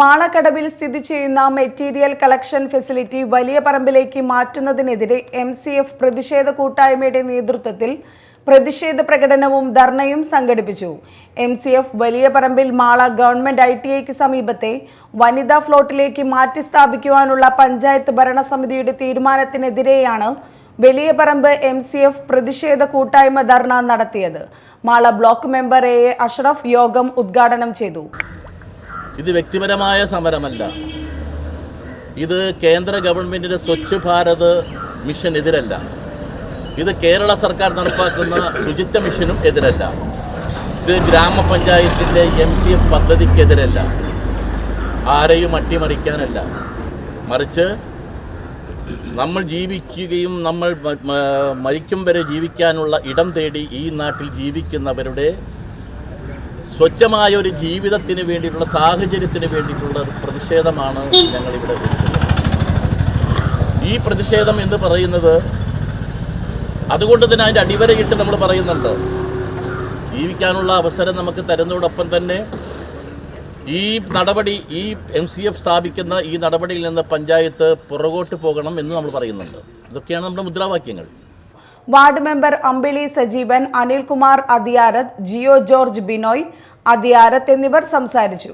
മാളക്കടവിൽ സ്ഥിതി ചെയ്യുന്ന material collection facility വലിയ പറമ്പിലേക്ക് മാറ്റുന്നതിനെതിരെ എം സി എഫ് പ്രതിഷേധ കൂട്ടായ്മയുടെ നേതൃത്വത്തിൽ പ്രതിഷേധ പ്രകടനവും ധർണയും സംഘടിപ്പിച്ചു. എം സി എഫ് വലിയ പറമ്പിൽ മാള ഗവൺമെന്റ് ഐ ടി ഐക്ക് സമീപത്തെ വനിതാ ഫ്ലോട്ടിലേക്ക് മാറ്റി സ്ഥാപിക്കുവാനുള്ള പഞ്ചായത്ത് ഭരണസമിതിയുടെ തീരുമാനത്തിനെതിരെയാണ് വലിയ പറമ്പ് എം സി എഫ് പ്രതിഷേധ കൂട്ടായ്മ ധർണ നടത്തിയത്. Mala block member A Ashraf യോഗം ഉദ്ഘാടനം ചെയ്തു. ഇത് വ്യക്തിപരമായ സമരമല്ല. ഇത് കേന്ദ്ര ഗവൺമെന്റിന്റെ സ്വച്ഛ് ഭാരത് മിഷൻ എതിരല്ല. ഇത് കേരള സർക്കാർ നടപ്പാക്കുന്ന ശുചിത്വ മിഷനും എതിരല്ല. ഇത് ഗ്രാമപഞ്ചായത്തിന്റെ എം സി എഫ് പദ്ധതിക്കെതിരല്ല. ആരെയും അട്ടിമറിക്കാനല്ല. മറിച്ച് നമ്മൾ ജീവിക്കുകയും നമ്മൾ മരിക്കും വരെ ജീവിക്കാനുള്ള ഇടം തേടി ഈ നാട്ടിൽ ജീവിക്കുന്നവരുടെ സ്വച്ഛമായ ഒരു ജീവിതത്തിന് വേണ്ടിയിട്ടുള്ള സാഹചര്യത്തിന് വേണ്ടിയിട്ടുള്ള പ്രതിഷേധമാണ് ഞങ്ങളിവിടെ ഈ പ്രതിഷേധം എന്ന് പറയുന്നത് അതുകൊണ്ട് തന്നെ അതിന്റെ അടിവരയിട്ട് നമ്മൾ പറയുന്നുണ്ട്. ജീവിക്കാനുള്ള അവസരം നമുക്ക് തരുന്നതോടൊപ്പം തന്നെ ഈ നടപടി ഈ എം സി എഫ് സ്ഥാപിക്കുന്ന ഈ നടപടിയിൽ നിന്ന് പഞ്ചായത്ത് പുറകോട്ട് പോകണം എന്ന് നമ്മൾ പറയുന്നുണ്ട്. ഇതൊക്കെയാണ് നമ്മുടെ മുദ്രാവാക്യങ്ങൾ. Ward member Ambili Sajeevan Anilkumar Athiyarath Jio George Binoy Athiyarath എന്നിവർ സംസാരിച്ചു.